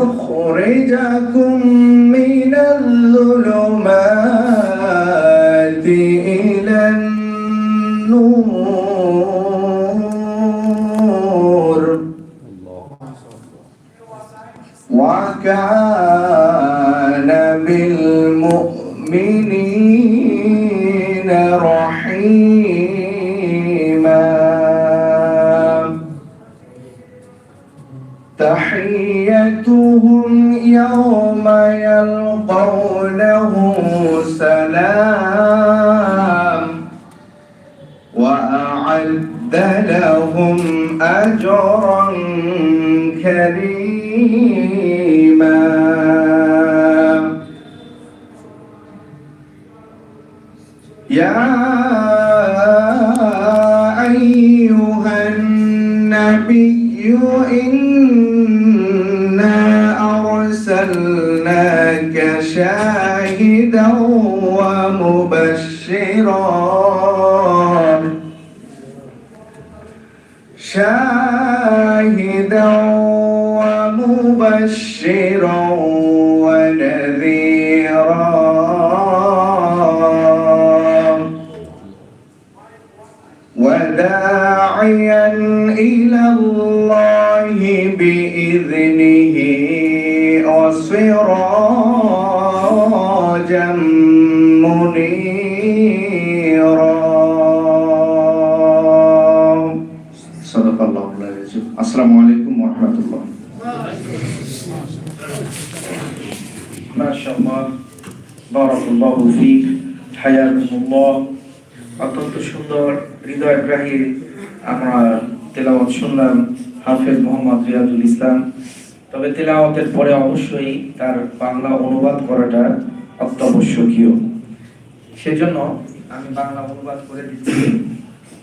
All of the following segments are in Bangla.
أخرجكم من الظلمات يوم يلقونه سلام وأعد لهم أجرا كريما. يا أيها النبي إنا أرسلناك شاهدا ومبشرا. شاهدا ومبشرا ونذيرا. وداعيا وسراجا منيرا صدق الله العظيم السلام عليكم ورحمة الله ما شاء الله بارك الله فيك حياكم الله অত্যন্ত সুন্দর হৃদয়গ্রাহী আমরা তেলাওয়াত শুনলাম হাফেজ মোহাম্মদ রিয়াজুল ইসলাম তবে তেলাওয়াতের পরে অবশ্যই তার বাংলা অনুবাদ করাটা অত্যাবশ্যকীয়। সেজন্য আমি বাংলা অনুবাদ করে দিচ্ছি।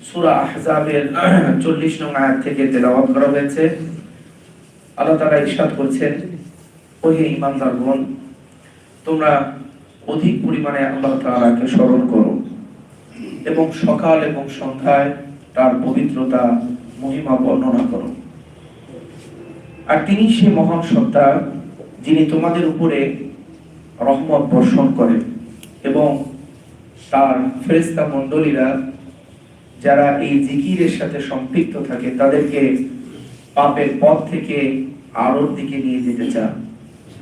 সূরা আহজাবের চল্লিশ নং আয়াত থেকে তেলাওয়াত করা হয়েছে। আল্লাহ তাআলা ইরশাদ করছেন, ওহে ইমানদারগণ তোমরা অধিক পরিমাণে আল্লাহ তাআলাকে স্মরণ করো এবং সকাল এবং সন্ধ্যায় তার পবিত্রতা, মহিমা বর্ণনা করো। আর তিনি সে মহান সত্তা যিনি তোমাদের উপরে রহমত বর্ষণ করেন এবং তার ফেরেস্তা মণ্ডলীরা যারা এই জিকিরের সাথে সম্পৃক্ত থাকে তাদেরকে পাপের পথ থেকে আলোর দিকে নিয়ে যেতে চান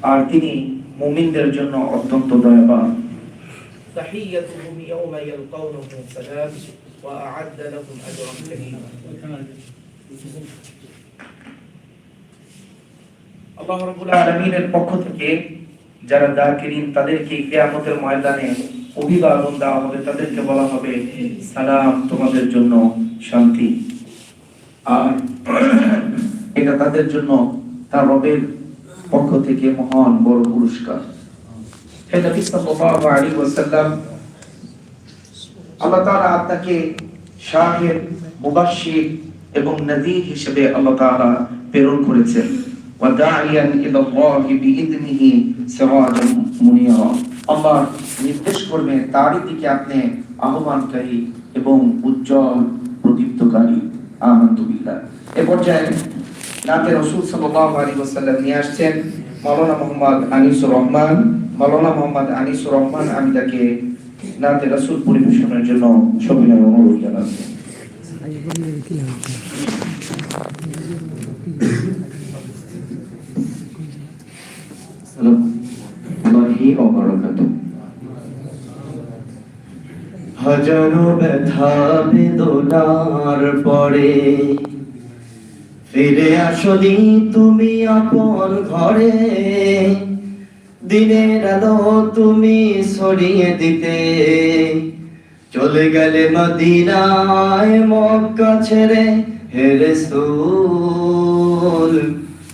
আর তিনি মুমিনদের জন্য অত্যন্ত দয়াবান تحيتهم يوم يلقونه سلام وأعد لهم أجرا كريما আল্লাহ পক্ষ থেকে যারা তাদেরকে ময়দানে অভিবাদন দেওয়া হবে, তাদেরকে বলা হবে সালাম তোমাদের জন্য শান্তি। আর এটা তাদের জন্য তার রবের পক্ষ থেকে মহান বড় পুরস্কার। আল্লাহ এবং নযীর হিসেবে আল্লাহ প্রেরণ করেছেন। ওয়াদাইয়ান ইলাল্লাহি বিইذনিহি সিরাজাম মুনিরা আল্লাহ নির্দেশ করবে, তারই দিকে আপনি আহ্বানকারী এবং উজ্জ্বল প্রদীপ্তকারী। আমানতু বিল্লাহ। এ পর্যায়ে নাতে রাসূল সাল্লাল্লাহু আলাইহি ওয়াসাল্লাম নিয়ে আসছেন মাওলানা মোহাম্মদ আনিসুর রহমান। মাওলানা মোহাম্মদ আনিসুর রহমান আমি তাকে নাতে রাসূল পরিবেশনের জন্য সবিনয় অনুরোধ জানাচ্ছি। ব্যথা বেদনার পরে ফিরে তুমি আপন ঘরে। দিনের আলো তুমি ছড়িয়ে দিতে। চলে গেলে মদিনায় মক্কা ছেড়ে হেরে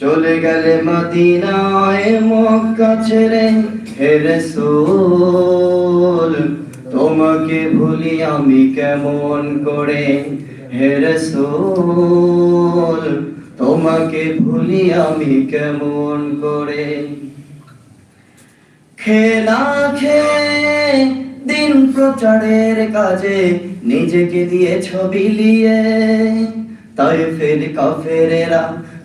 চলে গেলে মদিনায় মক্কা ছেড়ে হে রাসূল, তোমাকে ভুলি আমি কেমন করে? হে রসূল, তোমাকে ভুলি আমি কেমন করে? খেলা খেয়ে দিন প্রচারের কাজে নিজেকে দিয়ে ছবি লিয়ে তাই ফের কাফেরেরা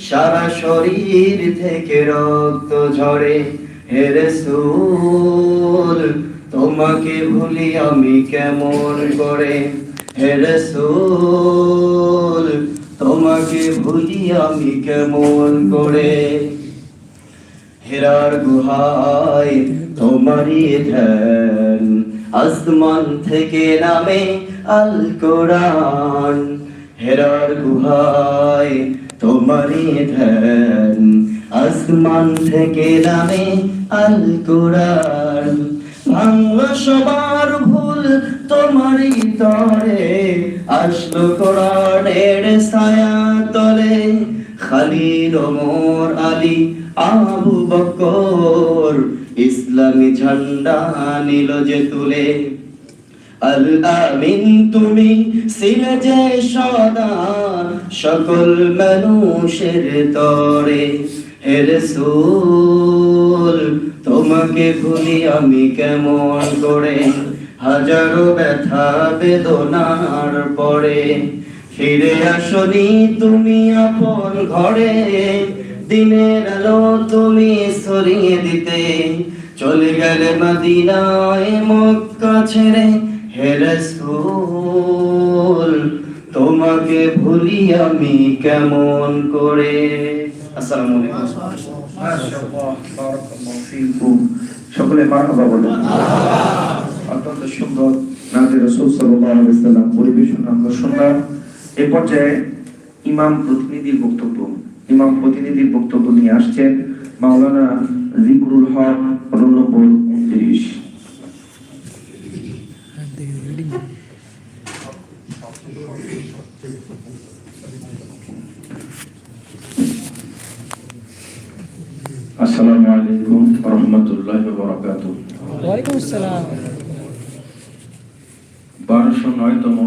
সারা শরীর থেকে রক্ত ঝরে। হে রসূল, তোমাকে ভুলি আমি কেমন করে? হে রসূল, তোমাকে ভুলি আমি কেমন করে? হেরার গুহায় তোমারই ধ্যান, আসমান থেকে নামে আল কোরআন। হেরার গুহায় তোমারই ধ্যান। আসমান থেকে নামে আল কোরআন ভাঙল সবার ভুল, তোমারই তরে। আসলো কোরআনের ছায়া তলে। খালিদ ওমর আলী, আবু বকর ইসলামী ঝান্ডা নিল যে তুলে। আল আমিন, তুমি ছিলে যে সদা সকল মানুষের তরে। হে রসূল, তোমাকে ভুলি আমি কেমন করে? হাজারো ব্যথা বেদনার পরে ফিরে আসনি তুমি আপন ঘরে। দিনের আলো তুমি সরিয়ে দিতে। চলে গেলে মদিনায় মক্কা ছেড়ে রাসূল, তোমাকে ভুলি আমি কেমন করে? সকলে অত্যন্ত সুন্দর নাজির রাসূল সাল্লাল্লাহু পরিবেশন আমরা শুনলাম এই পর্যায়ে ইমাম প্রতিনিধির বক্তব্য, ইমাম প্রতিনিধির বক্তব্য নিয়ে আসছেন মাওলানা জিকরুল হক রোল নম্বর উনত্রিশ আসসালামু আলাইকুম রহমতুল্লাহ বরকাত ওয়ালাইকুম আসসালাম বারোশো নয়তম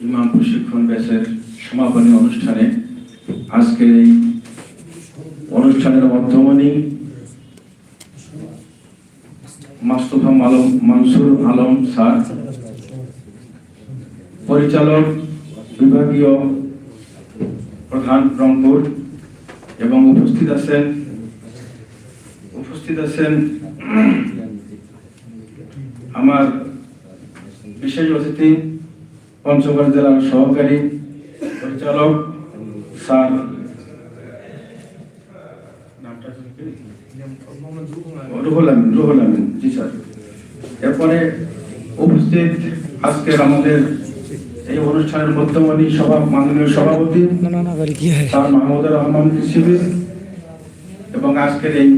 ইমাম প্রশিক্ষণ ব্যাচের সমাপনী অনুষ্ঠানে আজকের এই অনুষ্ঠানের মধ্যমণি মাস্তফা আলম মানসুর আলম স্যার পরিচালক বিভাগীয় প্রধান রংপুর এবং উপস্থিত আছেন উপস্থিত আছেন আমার বিশেষ অতিথি পঞ্চগড় জেলার সহকারী পরিচালক স্যার। রুহুল আমিন রুহুল আমিন জি স্যার। এরপরে উপস্থিত আজকের আমাদের এই অনুষ্ঠানের বর্তমানী সভা মাননীয় সভাপতি স্যার মাহমুদুর রহমান এবং আজকের এই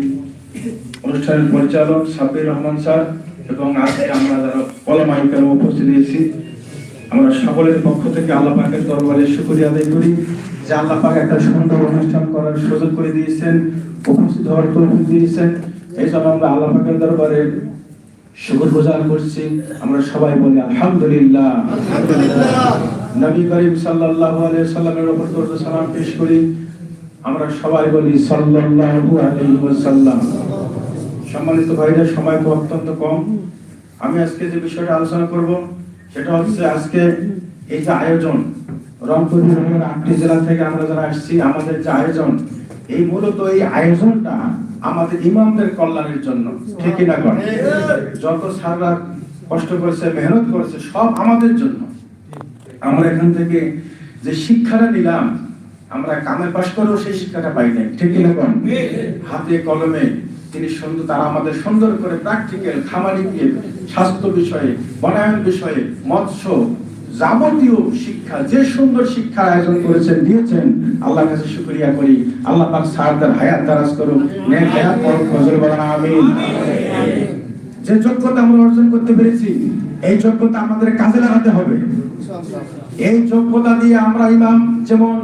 অনুষ্ঠানের পরিচালক সাব্বির রহমান স্যার এবং আজকে আমরা যারা কলমাইকার উপস্থিত হয়েছি, আমরা সকলের পক্ষ থেকে আল্লাহ পাকের দরবারে শুকরিয়া আদায় করি যে আল্লাহ পাক একটা সুন্দর অনুষ্ঠান করার সুযোগ করে দিয়েছেন, উপস্থিত হওয়ার তৌফিক দিয়েছেন। এই জন্য আমরা আল্লাহ পাকের দরবারে শুকর গুজার করছি। আমরা সবাই বলি আলহামদুলিল্লাহ। নবী করিম আলাইহি সাল্লামের উপর দরুদ সালাম পেশ করি। আমরা সবাই বলি সাল্লাল্লাহু আলাইহি ওয়াসাল্লাম। সম্মানিত ভাইরা সময় অত্যন্ত কম। আমি আজকে যে বিষয়টা আলোচনা করব, সেটা হচ্ছে আজকে এই যে আয়োজন, রংপুর বিভাগের আটটি জেলা থেকে আমরা যারা আসছি, আমাদের যে আয়োজন, এই মূলত এই আয়োজনটা আমাদের ইমামদের কল্যাণের জন্য, ঠিকই না করে যত স্যাররা কষ্ট করেছে, মেহনত করেছে, সব আমাদের জন্য। আমরা এখান থেকে যে শিক্ষাটা নিলাম, আমরা কামে পাশ করেও সেই শিক্ষাটা পাই নাই ঠিক না কোন? হাতে কলমে তিনি সুন্দর তারা আমাদের সুন্দর করে প্র্যাকটিক্যাল খামারি দিয়ে স্বাস্থ্য বিষয়ে, বনায়ন বিষয়ে, মৎস্য যাবতীয় শিক্ষা, যে সুন্দর শিক্ষার আয়োজন করেছেন, দিয়েছেন, আল্লাহর কাছে শুকরিয়া করি। আল্লাহ পাক সারদার হায়াত দারাজ করুন যে যোগ্যতা আমরা অর্জন করতে পেরেছি, এই যোগ্যতা আমাদের কাজে লাগাতে হবে। এই যোগ্যতা দিয়ে আমরা ইমাম যেমন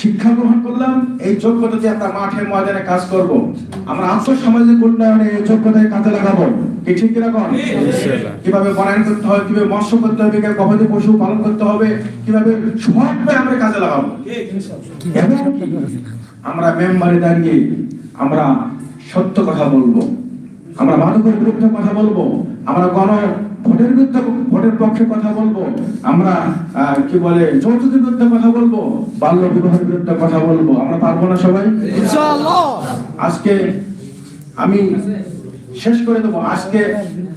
শিক্ষা গ্রহণ করলাম এই যোগ্যতা দিয়ে আমরা মাঠে ময়দানে কাজ করব। আমরা আন্তঃসামাজিক উন্নয়নে এই যোগ্যতায় কাজে লাগাবো। কি ঠিক কীরকম কীভাবে বনায়ন করতে হবে কীভাবে মৎস্য করতে হবে কীভাবে গবাদি পশু পালন করতে হবে কীভাবে সবটাই আমরা কাজে লাগাবো। এবং আমরা মেম্বারে দাঁড়িয়ে আমরা সত্য কথা বলব। আমরা মাদকের বিরুদ্ধে কথা বলব। আমরা গণ ভোটের বিরুদ্ধে ভোটের পক্ষে কথা বলব। আমরা কি বলে যৌতুকের বিরুদ্ধে কথা বলব বাল্য বিবাহের বিরুদ্ধে কথা বলব। আমরা পারব না সবাই? আজকে আমি শেষ করে দেবো। আজকে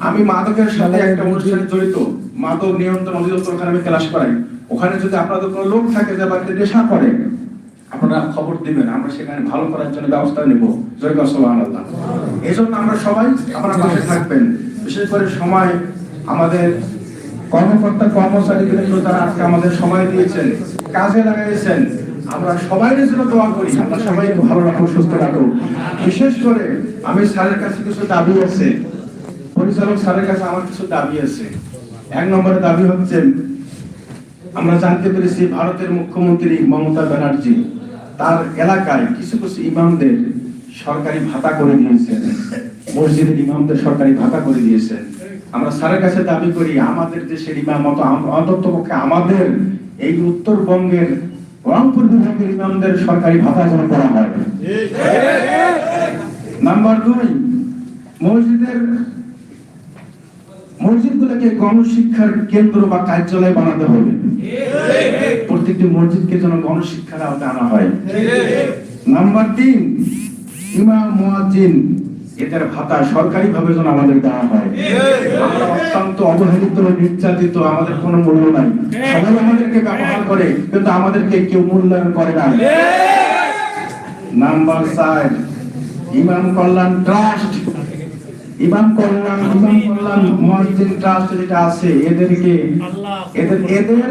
আমি মাদকের সাথে একটা অনুষ্ঠানে জড়িত। মাদক নিয়ন্ত্রণ অধিদপ্তর ওখানে আমি ক্লাস করাই। ওখানে যদি আপনাদের কোনো লোক থাকে যে বাড়িতে নেশা করে আপনারা খবর দিবেন। আমরা সেখানে ভালো করার জন্য ব্যবস্থা নেব। জয় সুবহানাল্লাহ। এই জন্য আমরা সবাই আপনার পাশে থাকবেন। বিশেষ করে সময় আমাদের কর্মকর্তা কর্মচারী বৃন্দ তারা আজকে আমাদের সময় দিয়েছেন, কাজে লাগাইছেন। আমরা সবাই জন্য দোয়া করি, আমরা সবাই ভালো রাখো সুস্থ রাখো বিশেষ করে আমি স্যারের কাছে কিছু দাবি আছে। পরিচালক স্যারের কাছে আমার কিছু দাবি আছে। এক নম্বরে দাবি হচ্ছে, আমরা জানতে পেরেছি ভারতের মুখ্যমন্ত্রী মমতা ব্যানার্জি তার এলাকায় কিছু কিছু ইমামদের সরকারি ভাতা করে দিয়েছেন। মসজিদের ইমামদের সরকারি ভাতা করে দিয়েছেন। আমরা স্যারের কাছে দাবি করি, আমাদের দেশের ইমাম মতো অন্তত পক্ষে আমাদের এই উত্তরবঙ্গের, রংপুর বিভাগের ইমামদের সরকারি ভাতা যেন করা হয়। নাম্বার দুই, মসজিদের, মসজিদগুলোকে গণশিক্ষার কেন্দ্র বা কার্যালয় বানাতে হবে। প্রত্যেকটি মসজিদকে যেন গণশিক্ষার আওতায় আনা হয়। নাম্বার তিন, ইমাম মুয়াজ্জিন এদের ভাতা সরকারি ভাবে যেন আমাদের দেওয়া হয়। আমরা অত্যন্ত অবহেলিত, নির্যাতিত, আমাদের কোনো মূল্য নাই। সবাই আমাদেরকে ব্যবহার করে, কিন্তু আমাদেরকে কেউ মূল্যায়ন করে না। নাম্বার চার, ইমাম কল্যাণ ট্রাস্ট। ইমাম কল্যাণ ইমাম কল্যাণ ট্রাস্ট যেটা আছে, এদেরকে এদের এদের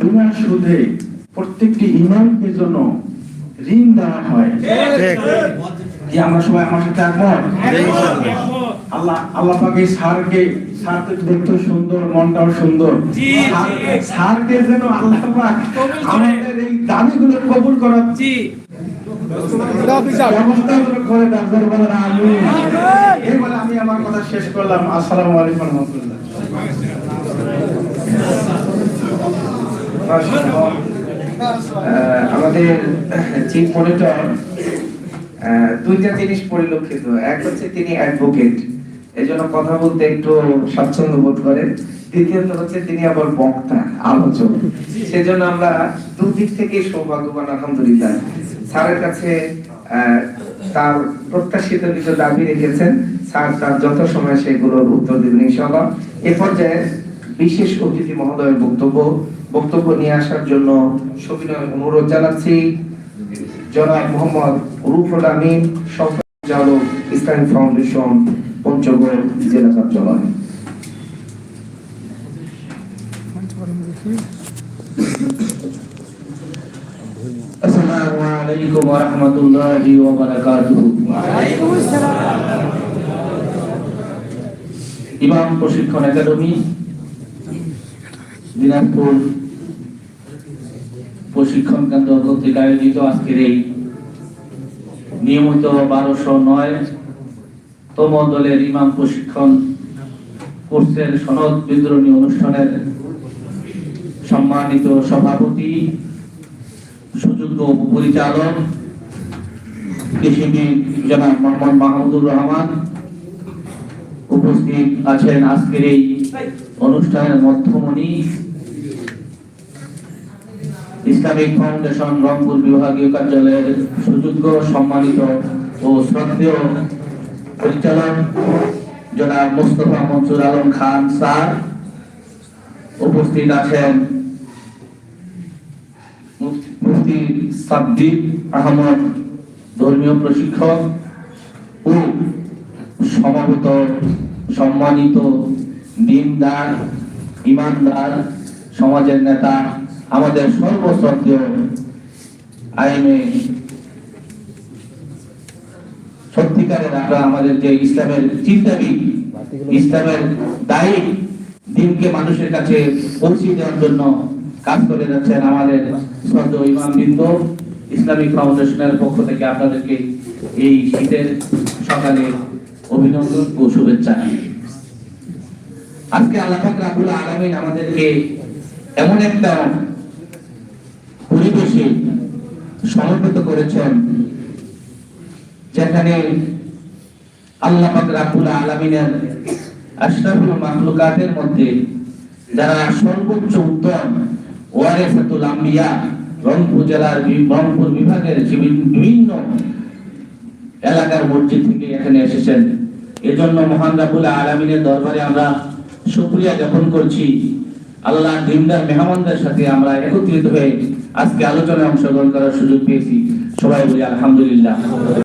বিনা সুদে প্রত্যেকটি ইমামকে জন্য ঋণ দেওয়া হয়। কি আমরা সবাই আমার সাথে একমত। আল্লাহ আল্লাহ পাক এই স্যারকে স্যারকে দেখতে সুন্দর মনটাও সুন্দর। স্যারকে যেন আল্লাহ পাক আমাদের এই দাবিগুলো কবুল করা। এই বলে আমি আমার কথা শেষ করলাম। আসসালামু আলাইকুম রহমতুল্লাহ। মাশাআল্লাহ। আহ, আমাদের চিফ মনিটর দুইটা জিনিস পরিলক্ষিত। এক হচ্ছে তিনি অ্যাডভোকেট এই জন্য কথা বলতে একটু স্বাচ্ছন্দ্য বোধ করেন। দ্বিতীয়ত হচ্ছে তিনি আবার বক্তা, আলোচক। সেজন্য আমরা দুদিক থেকে সৌভাগ্যবান, আলহামদুলিল্লাহ। স্যারের কাছে তার প্রত্যাশিত কিছু দাবি রেখেছেন। স্যার তার যত সময় সেগুলোর উত্তর দিবেন, ইনশাআল্লাহ। এ পর্যায়ে বিশেষ অতিথি মহোদয়ের বক্তব্য বক্তব্য নিয়ে আসার জন্য সবিনয় অনুরোধ জানাচ্ছি। জনাব মোহাম্মদ রুফুল আমিন সঞ্চালক ইসলামিক ফাউন্ডেশন পঞ্চগড় জেলা কার্যালয়। ইমাম প্রশিক্ষণ একাডেমি দিনাজপুর প্রশিক্ষণ কেন্দ্র কর্তৃক আয়োজিত আজকের এই নিয়মিত বারোশো নয় তম দলের ইমাম প্রশিক্ষণ কোর্সের সনদ বিদ্রোহী অনুষ্ঠানের সম্মানিত সভাপতি, সুযোগ্য উপপরিচালক, কৃষিবিদ জনাব মোহাম্মদ মাহমুদুর রহমান উপস্থিত আছেন আজকের এই অনুষ্ঠানের মধ্যমণি ইসলামিক ফাউন্ডেশন রংপুর বিভাগীয় কার্যালয়ের সুযোগ্য, সম্মানিত ও শ্রদ্ধেয় পরিচালক জনাব মোস্তফা মনসুর আলম খান স্যার উপস্থিত আছেন মুফতি সাদ্দিক আহমদ, ধর্মীয় প্রশিক্ষক ও সমাগত সম্মানিত দিনদার, ইমানদার সমাজের নেতা আমাদের সর্বশ্রদ্ধেয় আইনে সত্যিকারের আমরা আমাদের যে ইসলামের চিন্তাবিদ, ইসলামের দায়ী দিনকে মানুষের কাছে পৌঁছে দেওয়ার জন্য কাজ করে যাচ্ছেন আমাদের শ্রদ্ধেয় ইমাম বৃন্দ, ইসলামিক ফাউন্ডেশনের পক্ষ থেকে আপনাদেরকে এই শীতের সকালে অভিনন্দন ও শুভেচ্ছা আজকে আল্লাহ পাক রাব্বুল আলামিন আমাদেরকে এমন একটা পরিবেশে সমর্পিত করেছেন, যেখানে আল্লাহ আলামিনের মাখলুকাতের মধ্যে যারা সর্বোচ্চ উত্তম ওয়ারিসাতুল আম্বিয়া, রংপুর জেলার রংপুর বিভাগের বিভিন্ন এলাকার মসজিদ থেকে এখানে এসেছেন। এজন্য মহান রাব্বুল আলামিনের দরবারে আমরা শুকরিয়া জ্ঞাপন করছি। আল্লাহ দিনদার মেহমানদের সাথে আমরা একত্রিত হয়ে আজকে আলোচনায় অংশগ্রহণ করার সুযোগ পেয়েছি। সবাই বলি আলহামদুলিল্লাহ।